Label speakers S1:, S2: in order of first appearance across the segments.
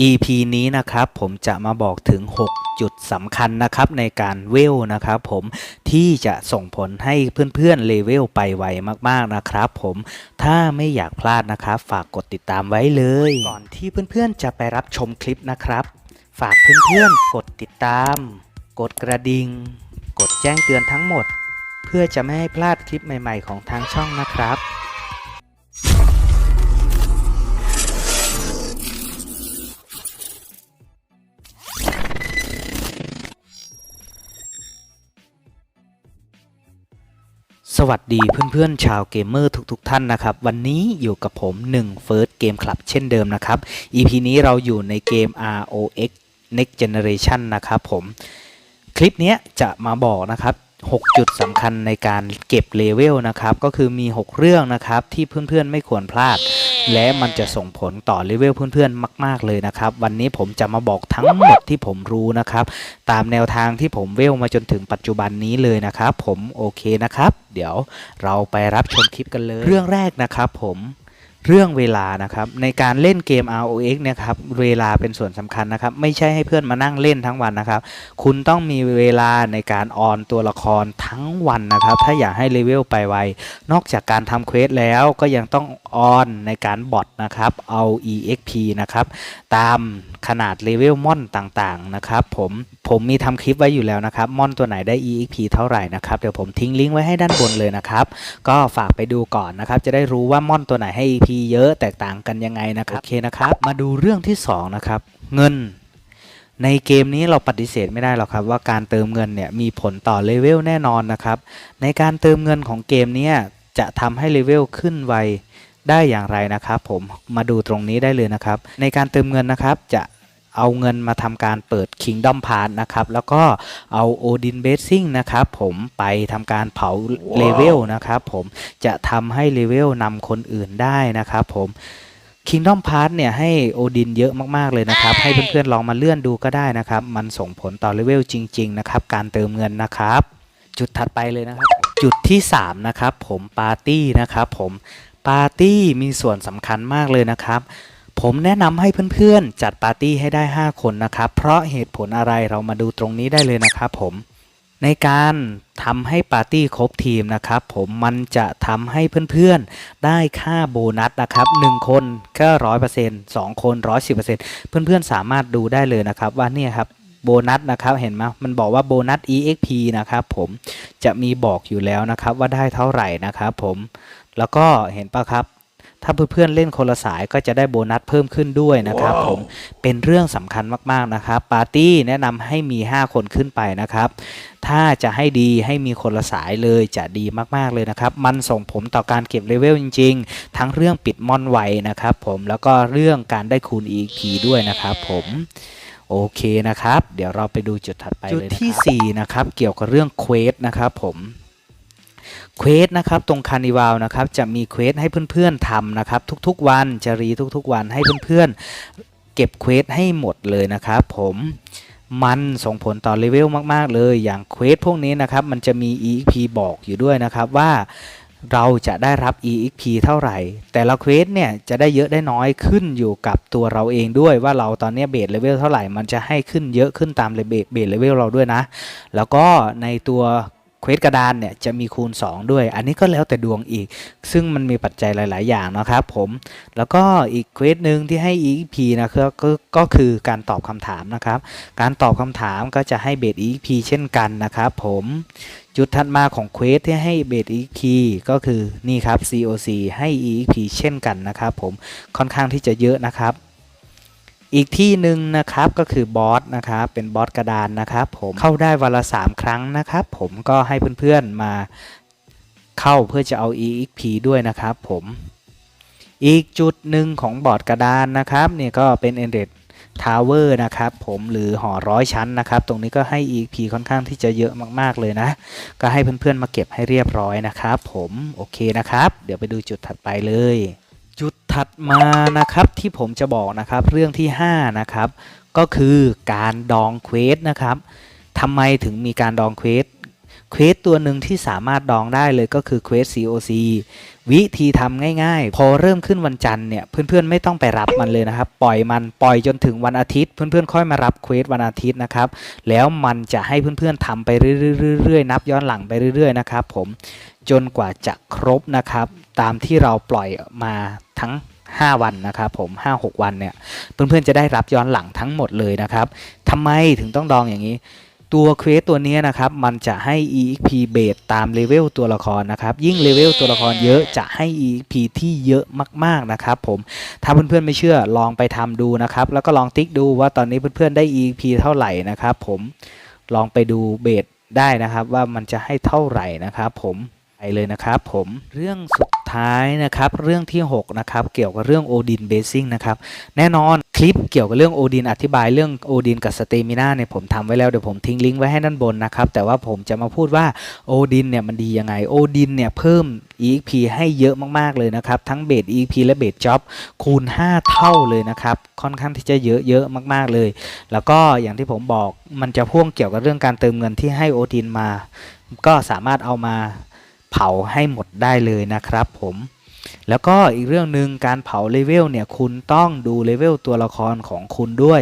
S1: EP นี้นะครับผมจะมาบอกถึง 6 จุดสำคัญนะครับในการเวลนะครับผมที่จะส่งผลให้เพื่อนๆเลเวลไปไวมากๆนะครับผมถ้าไม่อยากพลาดนะครับ ฝากกดติดตามไว้เลย ก่อนที่เพื่อนๆจะไปรับชมคลิปนะครับ ฝากเพื่อนๆกดติดตาม กดกระดิ่งกดแจ้งเตือนทั้งหมด เพื่อจะไม่ให้พลาดคลิปใหม่ ๆ ของทางช่องนะครับ สวัสดีเพื่อนๆ ชาวเกมเมอร์ทุกๆท่านนะครับ วันนี้อยู่กับผม1 First Game Club เช่นเดิมนะครับ EP นี้เราอยู่ในเกม ROX Next Generation นะครับผมคลิปนี้จะมาบอกนะครับ 6 จุดสำคัญในการเก็บเลเวลนะครับ ก็คือมี 6 เรื่องนะครับ ที่เพื่อนๆไม่ควรพลาด และมันจะส่งผลต่อเลเวลเพื่อนๆมาก ๆเลยนะครับ วันนี้ผมจะมาบอกทั้งหมดที่ผมรู้นะครับ ตามแนวทางที่ผมเวลมาจนถึงปัจจุบันนี้เลยนะครับ ผมโอเคนะครับ เดี๋ยวเราไปรับชมคลิปกันเลย เรื่องแรกนะครับผม เรื่องเวลานะครับในการเล่นเกม ROX เนี่ยครับเวลาเป็นส่วนสำคัญนะครับ ไม่ใช่ให้เพื่อนมานั่งเล่นทั้งวันนะครับ คุณต้องมีเวลาในการออนตัวละครทั้งวันนะครับ ถ้าอยากให้เลเวลไปไว นอกจากการทำเควสแล้วก็ยังต้องออนในการบอทนะครับเอา EXP นะครับตามขนาดเลเวลมอนต่างๆนะครับผมผมมีทำคลิปไว้อยู่แล้วนะครับมอนตัวไหนได้ EXP เท่าไหร่นะครับเดี๋ยวผมทิ้งลิงก์ไว้ให้ด้านบนเลยนะครับก็ฝากไปดูก่อนนะครับจะได้รู้ว่ามอนตัวไหนให้ EP เยอะแตกต่างกันยังไงนะครับ โอเคนะครับ มาดูเรื่องที่2นะครับ เงิน ในเกมนี้เราปฏิเสธไม่ได้หรอกครับ ว่าการเติมเงินเนี่ยมีผลต่อเลเวลแน่นอนนะครับ ในการเติมเงินของเกมนี้จะทำให้เลเวลขึ้นไวได้อย่างไรนะครับ ผมมาดูตรงนี้ได้เลยนะครับ ในการเติมเงินนะครับจะ เอาเงินมาทำการเปิด Kingdom Pass นะครับ แล้วก็เอา Odin Basing นะครับผมไปทำการเผาเลเวลนะครับผมจะทำให้เลเวลนำคนอื่นได้นะครับผม Kingdom Pass เนี่ยให้โอดินเยอะมาก ๆ เลยนะครับ ให้เพื่อนๆลองมาเลื่อนดูก็ได้นะครับ มันส่งผลต่อเลเวลจริง ๆ นะครับ การเติมเงินนะครับ จุดถัดไปเลยนะครับ จุดที่ 3 นะครับ ผมปาร์ตี้นะครับผมปาร์ตี้มีส่วนสำคัญมากเลยนะครับ ผมแนะนำให้เพื่อนๆ จัดปาร์ตี้ให้ได้ 5 คนนะครับ เพราะเหตุผลอะไรเรามาดูตรงนี้ได้เลยนะครับผมในการทำให้ปาร์ตี้ครบทีมนะครับ ผมมันจะทำให้เพื่อนๆ ได้ค่าโบนัสนะครับ 1 คนก็ร้อยเปอร์เซ็นต์สองคนร้อยสิบเปอร์เซ็นต์เพื่อนๆ สามารถดูได้เลยนะครับ ว่าเนี่ยครับโบนัสนะครับเห็นไหมมันบอกว่าโบนัส EXP นะครับผมจะมีบอกอยู่แล้วนะครับว่าได้เท่าไหร่นะครับผมแล้วก็เห็นปะครับ ถ้าเพื่อนๆเล่นคนละสายก็จะได้โบนัสเพิ่มขึ้นด้วยนะครับผมเป็นเรื่องสำคัญมากๆนะครับปาร์ตี้แนะนำให้มี 5 คนขึ้นไปนะครับ ถ้าจะให้ดีให้มีคนละสายเลยจะดีมากๆเลยนะครับ มันส่งผลต่อการเก็บเลเวลจริง ๆ ทั้งเรื่องปิดมอนไวนะครับผมแล้วก็เรื่องการได้คูณ EXP ด้วยนะครับผมโอเคนะครับ เดี๋ยวเราไปดูจุดถัดไปเลยจุดที่ 4 นะครับ เกี่ยวกับเรื่องเควสนะครับผม เควสนะครับตรงคานิวาลนะครับจะมีเควสให้เพื่อนๆทำนะครับทุกๆวันจะรีทุกๆวันให้เพื่อนๆ เก็บเควสให้หมดเลยนะครับผมมันส่งผลต่อเลเวลมากๆ เลยอย่างเควสพวกนี้นะครับมันจะมี EXP บอกอยู่ด้วยนะครับว่าเราจะได้รับ EXP เท่าไหร่ แต่ละเควสเนี่ยจะได้เยอะได้น้อยขึ้นอยู่กับตัวเราเองด้วยว่าเราตอนนี้เบสเลเวลเท่าไหร่ มันจะให้ขึ้นเยอะขึ้นตามเบสเบสเลเวลเราด้วยนะ แล้วก็ในตัว เควสกระดานเนี่ยจะมีคูณ 2 ด้วย อันนี้ก็แล้วแต่ดวงอีก ซึ่งมันมีปัจจัยหลาย ๆ อย่างนะครับผม แล้วก็อีกเควสหนึ่งที่ให้ E P นะก็ก็คือการตอบคำถามนะครับ การตอบคำถามก็จะให้เบส E P เช่นกันนะครับผมจุดถัดมาของเควสที่ให้เบส EXP ก็คือนี่ครับ COC ให้ E P เช่นกันนะครับผมค่อนข้างที่จะเยอะนะครับ อีกที่หนึ่งนะครับก็คือบอสนะครับเป็นบอสกระดานนะครับผมเข้าได้วันละ 3 ครั้งนะครับผมก็ให้เพื่อนๆมาเข้าเพื่อจะเอา EXP ด้วยนะครับผมอีกจุดหนึ่งของบอร์ดกระดานนะครับเนี่ยก็เป็น e n d e d Tower นะครับผมหรือหอร้อยชั้นนะครับ ตรงนี้ก็ให้ EXP ค่อนข้างที่จะเยอะมากๆเลยนะ ก็ให้เพื่อนๆมาเก็บให้เรียบร้อยนะครับผมโอเคนะครับ เดี๋ยวไปดูจุดถัดไปเลย ถัดมานะครับที่ผมจะบอกนะครับเรื่องที่ 5 นะครับ ก็คือการดองเควสนะครับทำไมถึงมีการดองเควสเควสตัวหนึ่งที่สามารถดองได้เลยก็คือเควส COC วิธีทำง่ายๆ พอเริ่มขึ้นวันจันทร์เนี่ยเพื่อนๆไม่ต้องไปรับมันเลยนะครับ ปล่อยมันปล่อยจนถึงวันอาทิตย์ เพื่อนๆค่อยมารับเควสวันอาทิตย์นะครับ แล้วมันจะให้เพื่อนๆทำไปเรื่อยๆนับย้อนหลังไปเรื่อยๆนะครับผมจนกว่าจะครบนะครับ ตามที่เราปล่อยมาทั้ง 5 วันนะครับผม 5-6 วันเนี่ยเพื่อนๆจะได้รับย้อนหลังทั้งหมดเลยนะครับทำไมถึงต้องดองอย่างนี้ตัวเควสตัวนี้นะครับ มันจะให้ EXP เบสตามเลเวลตัวละครนะครับ ยิ่งเลเวลตัวละครเยอะจะให้ EXP ที่เยอะมากๆนะครับผม ถ้าเพื่อนๆไม่เชื่อลองไปทำดูนะครับ แล้วก็ลองติ๊กดูว่าตอนนี้เพื่อนๆได้ EXP เท่าไหร่นะครับผม ลองไปดูเบสได้นะครับว่ามันจะให้เท่าไหร่นะครับผม เลยนะครับผมเรื่องสุดท้ายนะครับเรื่องที่ 6 นะครับ เกี่ยวกับเรื่องโอดินเบสซิ่งนะครับ แน่นอนคลิปเกี่ยวกับเรื่องโอดินอธิบายเรื่องโอดินกับสเตมินาเนี่ยผมทำไว้แล้วเดี๋ยวผมทิ้งลิงก์ไว้ให้ด้านบนนะครับ แต่ว่าผมจะมาพูดว่าโอดินเนี่ยมันดียังไงโอดินเนี่ยเพิ่ม EXP ให้เยอะมากๆเลยนะครับ ทั้งเบส EXP และเบสจ็อบคูณ 5 เท่าเลยนะครับ ค่อนข้างที่จะเยอะเยอะมาก ๆเลย แล้วก็อย่างที่ผมบอกมันจะพ่วงเกี่ยวกับเรื่องการเติมเงินที่ให้โอดินมา ก็สามารถเอามา เผาให้หมดได้เลยนะครับผมแล้วก็อีกเรื่องหนึ่งการเผาเลเวลเนี่ยคุณต้องดูเลเวลตัวละครของคุณด้วย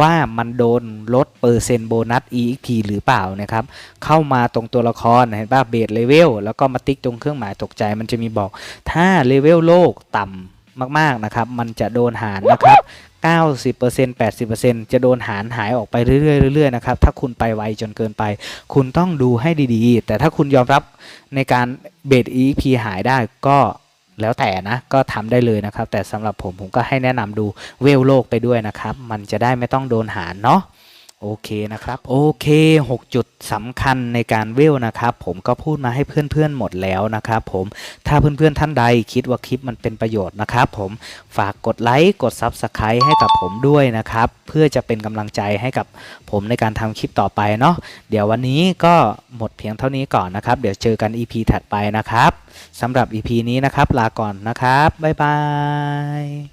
S1: ว่ามันโดนลดเปอร์เซ็นต์โบนัส EXP หรือเปล่านะครับเข้ามาตรงตัวละครเห็นป่ะเบสเลเวลแล้วก็มาติ๊กตรงเครื่องหมายตกใจมันจะมีบอก ถ้าเลเวลโลกต่ำมากๆนะครับ มันจะโดนหารนะครับ 90% 80%จะโดนหารหายออกไปเรื่อยๆเรื่อยๆนะครับถ้าคุณไปไวจนเกินไป คุณต้องดูให้ดีๆ แต่ถ้าคุณยอมรับในการเบรด EP หายได้ก็แล้วแต่นะก็ทำได้เลยนะครับ แต่สำหรับผมผมก็ให้แนะนำดูเวลโลกไปด้วยนะครับ มันจะได้ไม่ต้องโดนหารเนาะ โอเคนะครับ โอเค 6 จุดสำคัญในการเวลนะครับ ผมก็พูดมาให้เพื่อนๆหมดแล้วนะครับผมถ้าเพื่อนๆท่านใดคิดว่าคลิปมันเป็นประโยชน์นะครับผมฝากกดไลค์กด Subscribe ให้กับผมด้วยนะครับ เพื่อจะเป็นกำลังใจให้กับผมในการทำคลิปต่อไปเนาะเดี๋ยววันนี้ก็หมดเพียงเท่านี้ก่อนนะครับ เดี๋ยวเจอกัน EP ถัดไปนะครับสำหรับ EP นี้นะครับ ลาก่อนนะครับบ๊ายบาย